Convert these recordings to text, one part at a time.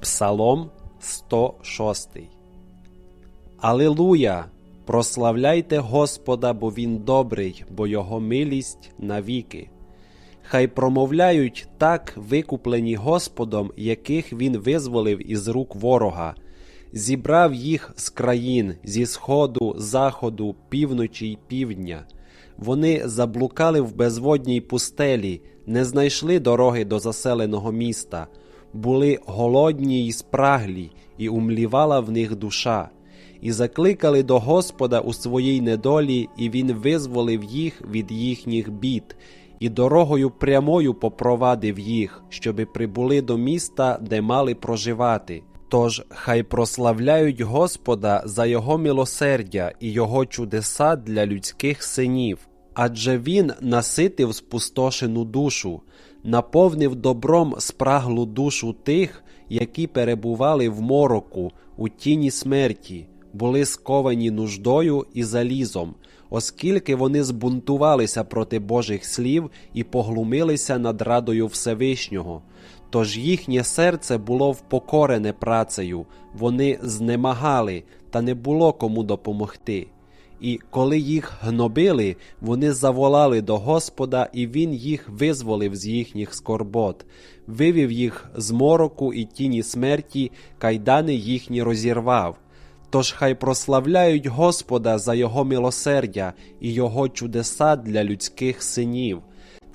Псалом 106. Алилуя! Прославляйте Господа, бо Він добрий, бо Його милість навіки. Хай промовляють так викуплені Господом, яких Він визволив із рук ворога, зібрав їх з країн, зі сходу, заходу, півночі й півдня. Вони заблукали в безводній пустелі, не знайшли дороги до заселеного міста, були голодні й спраглі, і умлівала в них душа, і закликали до Господа у своїй недолі, і Він визволив їх від їхніх бід, і дорогою прямою попровадив їх, щоби прибули до міста, де мали проживати. Тож хай прославляють Господа за Його милосердя і Його чудеса для людських синів, адже Він наситив спустошену душу, наповнив добром спраглу душу тих, які перебували в мороку, у тіні смерті, були сковані нуждою і залізом, оскільки вони збунтувалися проти Божих слів і поглумилися над радою Всевишнього. Тож їхнє серце було впокорене працею, вони знемагали, та не було кому допомогти. І коли їх гнобили, вони заволали до Господа, і Він їх визволив з їхніх скорбот, вивів їх з мороку і тіні смерті, кайдани їхні розірвав. Тож хай прославляють Господа за Його милосердя і Його чудеса для людських синів.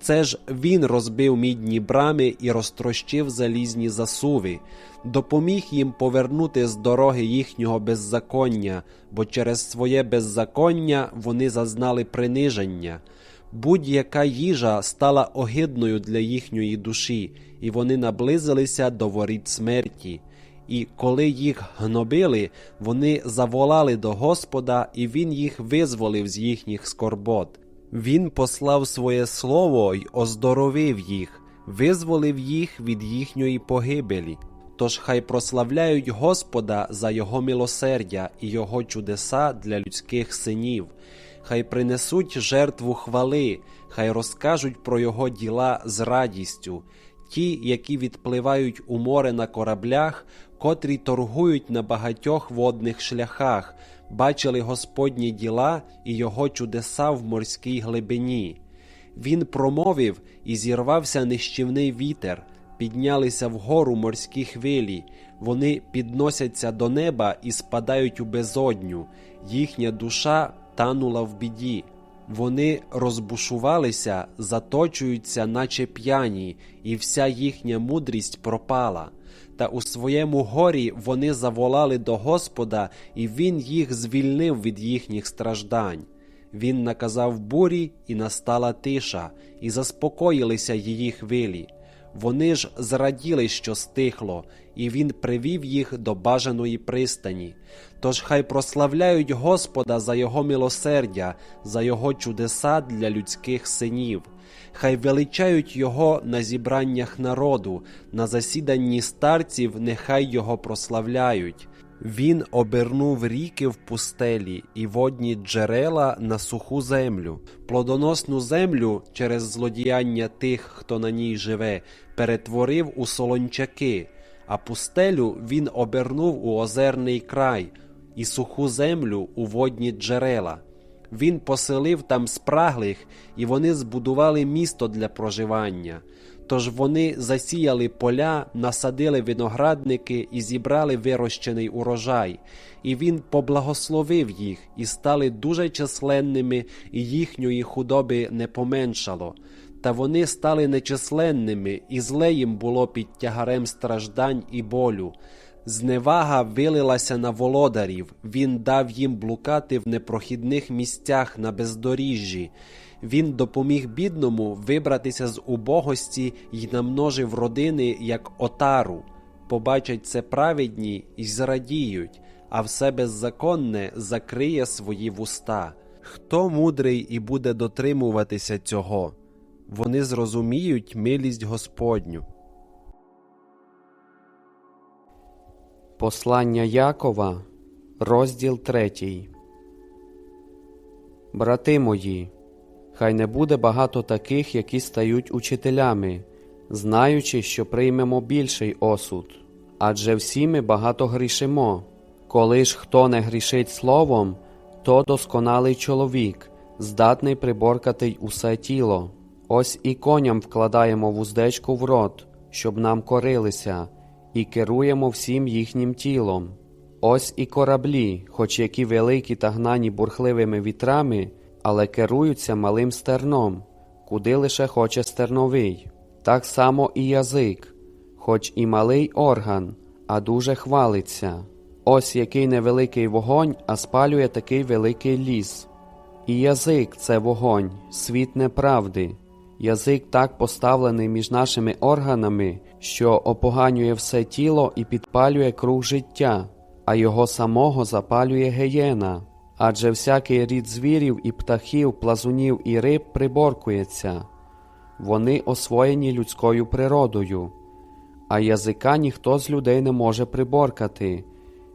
Це ж він розбив мідні брами і розтрощив залізні засуви, допоміг їм повернути з дороги їхнього беззаконня, бо через своє беззаконня вони зазнали приниження. Будь-яка їжа стала огидною для їхньої душі, і вони наблизилися до воріт смерті. І коли їх гнобили, вони заволали до Господа, і Він їх визволив з їхніх скорбот. Він послав своє слово й оздоровив їх, визволив їх від їхньої погибелі. Тож хай прославляють Господа за Його милосердя і Його чудеса для людських синів, хай принесуть жертву хвали, хай розкажуть про Його діла з радістю, ті, які відпливають у море на кораблях, котрі торгують на багатьох водних шляхах, бачили Господні діла і Його чудеса в морській глибині. Він промовив і зірвався нищівний вітер, піднялися вгору морські хвилі, вони підносяться до неба і спадають у безодню, їхня душа танула в біді. Вони розбушувалися, заточуються, наче п'яні, і вся їхня мудрість пропала. Та у своєму горі вони заволали до Господа, і Він їх звільнив від їхніх страждань. Він наказав бурі, і настала тиша, і заспокоїлися її хвилі. Вони ж зраділи, що стихло, і він привів їх до бажаної пристані. Тож хай прославляють Господа за Його милосердя, за Його чудеса для людських синів. Хай величають Його на зібраннях народу, на засіданні старців, нехай Його прославляють. Він обернув ріки в пустелі і водні джерела на суху землю, плодоносну землю через злодіяння тих, хто на ній живе, перетворив у солончаки, а пустелю він обернув у озерний край, і суху землю у водні джерела. Він поселив там спраглих, і вони збудували місто для проживання. Тож вони засіяли поля, насадили виноградники і зібрали вирощений урожай, і він поблагословив їх, і стали дуже численними, і їхньої худоби не поменшало. Та вони стали нечисленними, і зле їм було під тягарем страждань і болю. Зневага вилилася на володарів, він дав їм блукати в непрохідних місцях на бездоріжжі. Він допоміг бідному вибратися з убогості й намножив родини, як отару. Побачать це праведні й зрадіють, а все беззаконне закриє свої вуста. Хто мудрий і буде дотримуватися цього? Вони зрозуміють милість Господню. Послання Якова, розділ 3. Брати мої, хай не буде багато таких, які стають учителями, знаючи, що приймемо більший осуд. адже всі ми багато грішимо. Коли ж хто не грішить словом, то досконалий чоловік, здатний приборкати й усе тіло. Ось і коням вкладаємо вуздечку в рот, щоб нам корилися, і керуємо всім їхнім тілом. Ось і кораблі, хоч які великі та гнані бурхливими вітрами, але керуються малим стерном, куди лише хоче стерновий. Так само і язик, хоч і малий орган, а дуже хвалиться. Ось який невеликий вогонь, а спалює такий великий ліс. І язик це вогонь, світ неправди. Язик так поставлений між нашими органами, що опоганює все тіло і підпалює круг життя, а його самого запалює гієна. Адже всякий рід звірів і птахів, плазунів і риб приборкується. Вони освоєні людською природою, а язика ніхто з людей не може приборкати.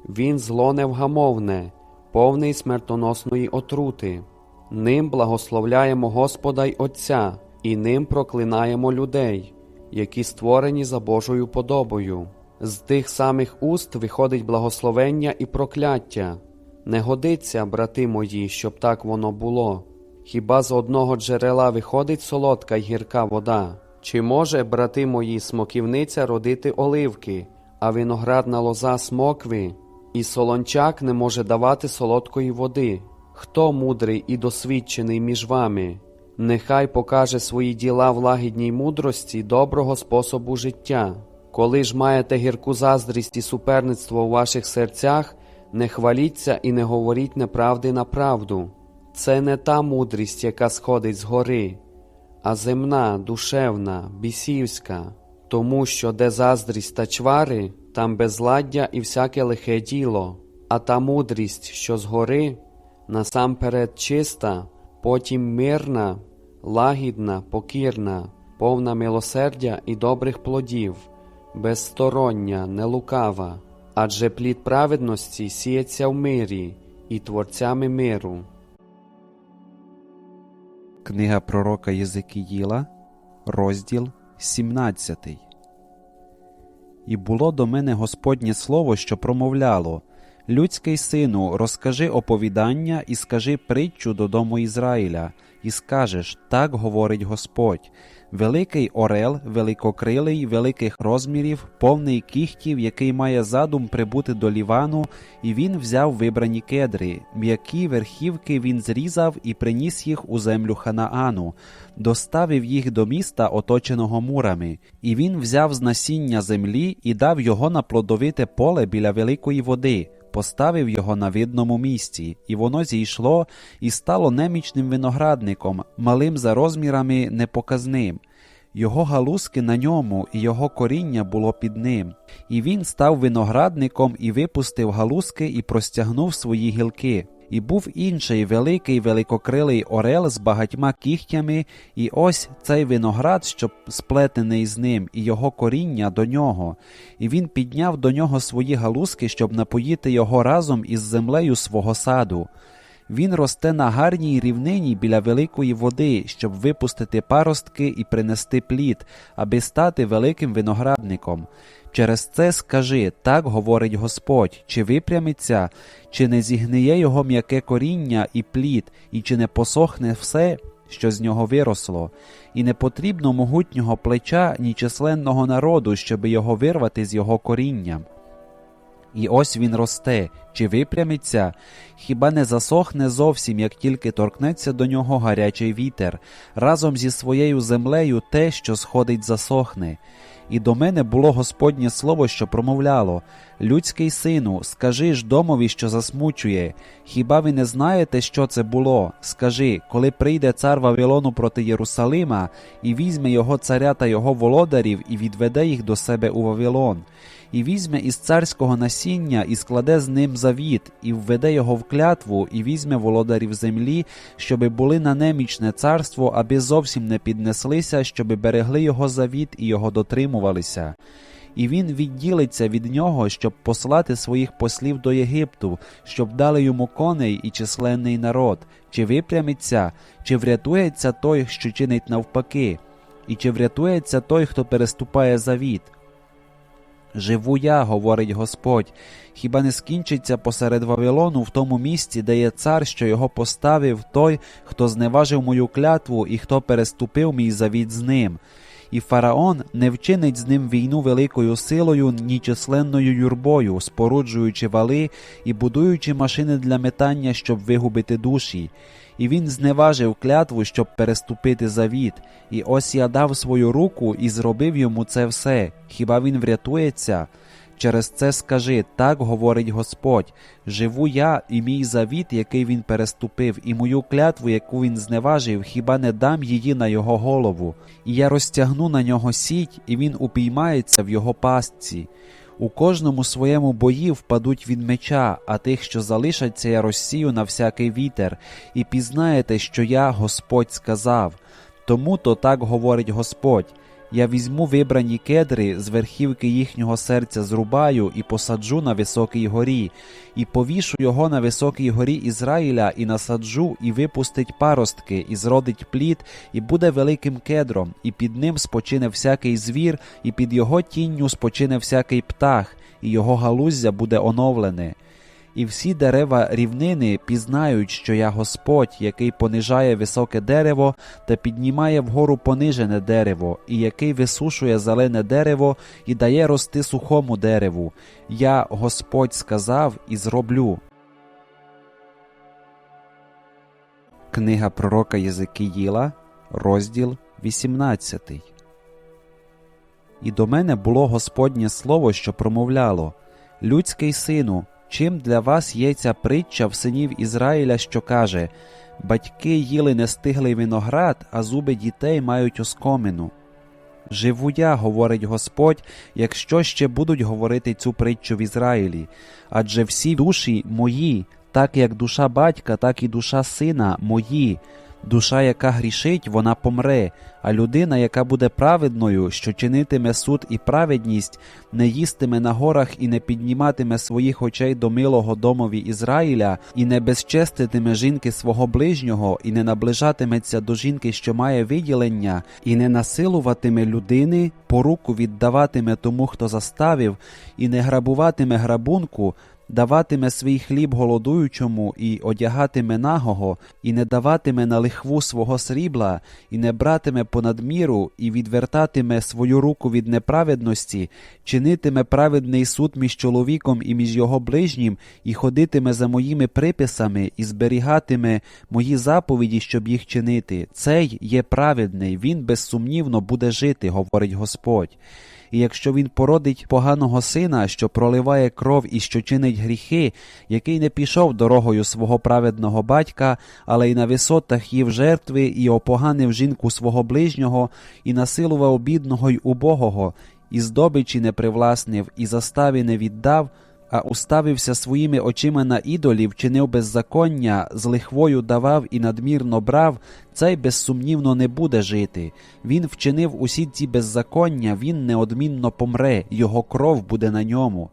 Він зло невгамовне, повний смертоносної отрути. Ним благословляємо Господа й Отця, і ним проклинаємо людей, які створені за Божою подобою. З тих самих уст виходить благословення і прокляття. Не годиться, брати мої, щоб так воно було. Хіба з одного джерела виходить солодка й гірка вода? Чи може, брати мої, смоківниця родити оливки, а виноградна лоза смокви, і солончак не може давати солодкої води? Хто мудрий і досвідчений між вами? Нехай покаже свої діла в лагідній мудрості доброго способу життя. Коли ж маєте гірку заздрість і суперництво у ваших серцях, не хваліться і не говоріть неправди на правду. Це не та мудрість, яка сходить з гори, а земна, душевна, бісівська, тому що де заздрість та чвари, там безладдя і всяке лихе діло, а та мудрість, що згори, насамперед чиста, потім мирна, лагідна, покірна, повна милосердя і добрих плодів, безстороння, нелукава, адже плід праведності сіється в мирі і творцями миру. Книга пророка Єзикіїла, розділ 17. І було до мене Господнє слово, що промовляло: Людський сину, розкажи оповідання і скажи притчу додому Ізраїля, і скажеш: так говорить Господь. Великий орел, великокрилий, великих розмірів, повний кіхтів, який має задум прибути до Лівану, і він взяв вибрані кедри. М'які верхівки він зрізав і приніс їх у землю Ханаану, доставив їх до міста, оточеного мурами, і він взяв з насіння землі і дав його на плодовите поле біля великої води. Поставив його на видному місці, і воно зійшло і стало немічним виноградником, малим за розмірами непоказним. Його галузки на ньому, і його коріння було під ним. І він став виноградником і випустив галузки і простягнув свої гілки. І був інший великий великокрилий орел з багатьма кігтями, і ось цей виноград, що сплетений з ним, і його коріння до нього. І він підняв до нього свої галузки, щоб напоїти його разом із землею свого саду. Він росте на гарній рівнині біля великої води, щоб випустити паростки і принести плід, аби стати великим виноградником. Через це скажи так говорить Господь, чи випрямиться, чи не зігниє його м'яке коріння і плід, і чи не посохне все, що з нього виросло, і не потрібно могутнього плеча ні численного народу, щоби його вирвати з його корінням. І ось він росте, чи випрямиться, хіба не засохне зовсім, як тільки торкнеться до нього гарячий вітер, разом зі своєю землею те, що сходить, засохне. І до мене було Господнє слово, що промовляло Людський сину, скажи ж домові, що засмучує. Хіба ви не знаєте, що це було? Скажи, коли прийде цар Вавилону проти Єрусалима, і візьме його царя та його володарів, і відведе їх до себе у Вавилон, і візьме із царського насіння, і складе з ним завіт, і введе його в клятву, і візьме володарів землі, щоби були на немічне царство, аби зовсім не піднеслися, щоби берегли його завіт і його дотримувалися. І він відділиться від нього, щоб послати своїх послів до Єгипту, щоб дали йому коней і численний народ, чи випрямиться, чи врятується той, що чинить навпаки, і чи врятується той, хто переступає завіт. Живу я, говорить Господь, хіба не скінчиться посеред Вавилону в тому місці, де є цар, що його поставив той, хто зневажив мою клятву і хто переступив мій завіт з ним. І фараон не вчинить з ним війну великою силою, ні численною юрбою, споруджуючи вали і будуючи машини для метання, щоб вигубити душі. І він зневажив клятву, щоб переступити завіт. І ось я дав свою руку і зробив йому це все. Хіба він врятується? Через це скажи, так говорить Господь: живу я і мій завіт, який він переступив, і мою клятву, яку він зневажив, хіба не дам її на його голову, і я розтягну на нього сіть, і він упіймається в його пастці. У кожному своєму бої впадуть від меча, а тих, що залишаться, я розсію на всякий вітер, і пізнаєте, що я Господь сказав. Тому то так говорить Господь. Я візьму вибрані кедри з верхівки їхнього серця зрубаю і посаджу на високій горі, і повішу його на високій горі Ізраїля, і насаджу, і випустить паростки, і зродить плід, і буде великим кедром, і під ним спочине всякий звір, і під його тінню спочине всякий птах, і його галуздя буде оновлене. І всі дерева рівнини пізнають, що я Господь, який понижає високе дерево та піднімає вгору понижене дерево, і який висушує зелене дерево і дає рости сухому дереву. Я Господь сказав і зроблю. Книга пророка Єзекіїла, розділ 18. І до мене було Господнє слово, що промовляло: Людський сину, чим для вас є ця притча в синів Ізраїля, що каже: Батьки їли нестиглий виноград, а зуби дітей мають оскомину. Живу я, говорить Господь, якщо ще будуть говорити цю притчу в Ізраїлі, адже всі душі мої, так як душа батька, так і душа сина мої. Душа, яка грішить, вона помре, а людина, яка буде праведною, що чинитиме суд і праведність, не їстиме на горах і не підніматиме своїх очей до милого домові Ізраїля, і не безчеститиме жінки свого ближнього, і не наближатиметься до жінки, що має виділення, і не насилуватиме людини, поруку віддаватиме тому, хто заставив, і не грабуватиме грабунку, даватиме свій хліб голодуючому і одягатиме нагого, і не даватиме на лихву свого срібла, і не братиме понад міру, і відвертатиме свою руку від неправедності, чинитиме праведний суд між чоловіком і між його ближнім, і ходитиме за моїми приписами, і зберігатиме мої заповіді, щоб їх чинити. Цей є праведний, він безсумнівно буде жити, говорить Господь. І якщо він породить поганого сина, що проливає кров і що чинить гріхи, який не пішов дорогою свого праведного батька, але й на висотах їв жертви, і опоганив жінку свого ближнього, і насилував бідного й убогого, і здобичі не привласнив, і заставі не віддав, а уставився своїми очима на ідолів, чинив беззаконня, з лихвою давав і надмірно брав, цей безсумнівно не буде жити. Він вчинив усі ці беззаконня, він неодмінно помре, його кров буде на ньому.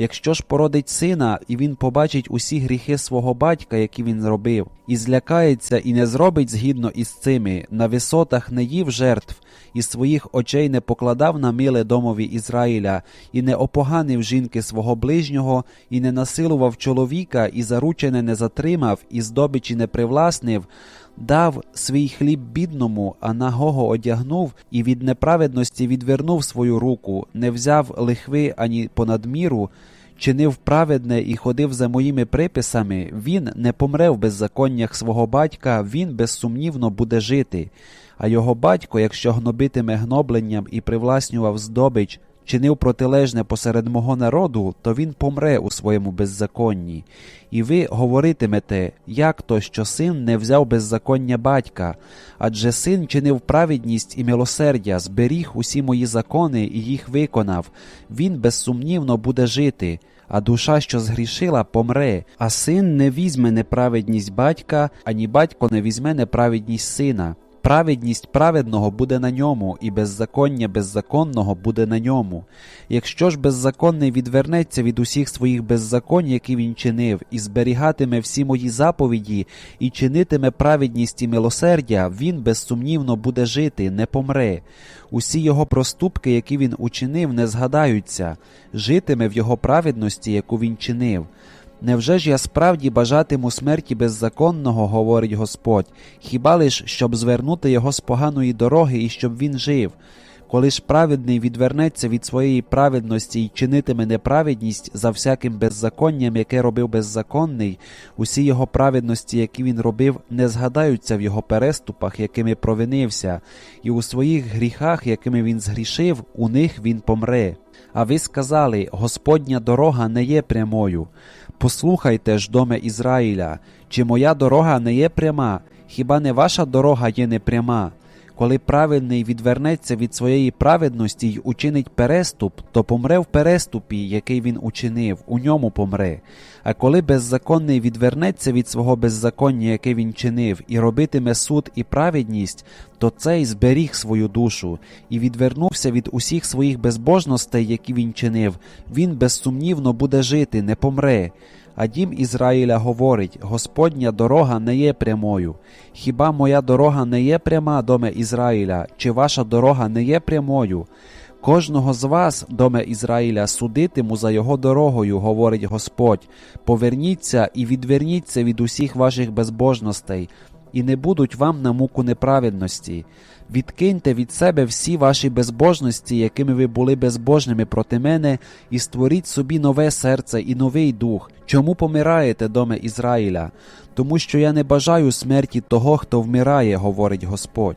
Якщо ж породить сина, і він побачить усі гріхи свого батька, які він робив, і злякається, і не зробить згідно із цими, на висотах не їв жертв, і своїх очей не покладав на миле домові Ізраїля, і не опоганив жінки свого ближнього, і не насилував чоловіка, і заручене не затримав, і здобичі не привласнив, дав свій хліб бідному, а нагого одягнув, і від неправедності відвернув свою руку, не взяв лихви ані понад міру, чинив праведне і ходив за моїми приписами, він не помре в беззаконнях свого батька, він безсумнівно буде жити. А його батько, якщо гнобитиме гнобленням і привласнював здобич, чинив протилежне посеред мого народу, то він помре у своєму беззаконні. І ви говоритимете, як то, що син не взяв беззаконня батька, адже син чинив праведність і милосердя, зберіг усі мої закони і їх виконав. Він безсумнівно буде жити. А душа, що згрішила, помре, а син не візьме неправедність батька, ані батько не візьме неправедність сина. Праведність праведного буде на ньому, і беззаконня беззаконного буде на ньому. Якщо ж беззаконний відвернеться від усіх своїх беззаконь, які він чинив, і зберігатиме всі мої заповіді, і чинитиме праведність і милосердя, він безсумнівно буде жити, не помре. Усі його проступки, які він учинив, не згадаються, житиме в його праведності, яку він чинив. Невже ж я справді бажатиму смерті беззаконного, говорить Господь, хіба лиш щоб звернути його з поганої дороги і щоб він жив? Коли ж праведний відвернеться від своєї праведності і чинитиме неправедність за всяким беззаконням, яке робив беззаконний, усі його праведності, які він робив, не згадаються в його переступах, якими провинився, і у своїх гріхах, якими він згрішив, у них він помре. А ви сказали: Господня дорога не є прямою. Послухайте ж, доме Ізраїля, чи моя дорога не є пряма, хіба не ваша дорога є непряма? Коли праведний відвернеться від своєї праведності й учинить переступ, то помре в переступі, який він учинив, у ньому помре. А коли беззаконний відвернеться від свого беззаконня, яке він чинив, і робитиме суд і праведність, то цей зберіг свою душу і відвернувся від усіх своїх безбожностей, які він чинив, він безсумнівно буде жити, не помре. А дім Ізраїля говорить: Господня дорога не є прямою. Хіба моя дорога не є пряма, доме Ізраїля, чи ваша дорога не є прямою? Кожного з вас, доме Ізраїля, судитиму за його дорогою, говорить Господь. Поверніться і відверніться від усіх ваших безбожностей, і не будуть вам на муку неправедності. Відкиньте від себе всі ваші безбожності, якими ви були безбожними проти мене, і створіть собі нове серце і новий дух. Чому помираєте, доме Ізраїля? Тому що я не бажаю смерті того, хто вмирає, говорить Господь.